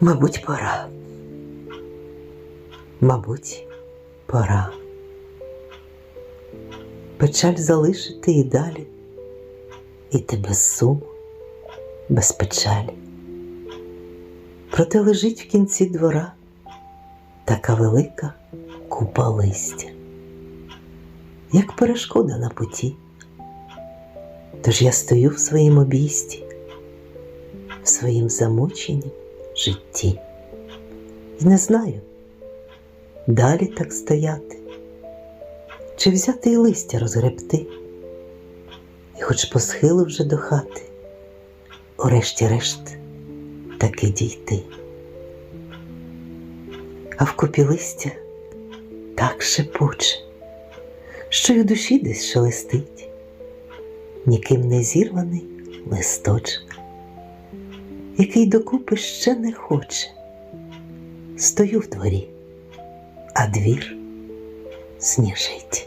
Мабуть, пора. Мабуть, пора. Печаль залишити і далі, іти без суму, без печалі. Проте лежить в кінці двора така велика купа листя, як перешкода на путі. Тож я стою в своїм обійсті, в своїм замученім житті. І не знаю, далі так стояти, чи взяти і листя розгребти, і хоч по схилу вже до хати, урешті-решт таки дійти. А в купі листя так шепоче, що й у душі десь шелестить, ніким не зірваний листочок який докупи ще не хоче. Стою в дворі, а двір сніжить.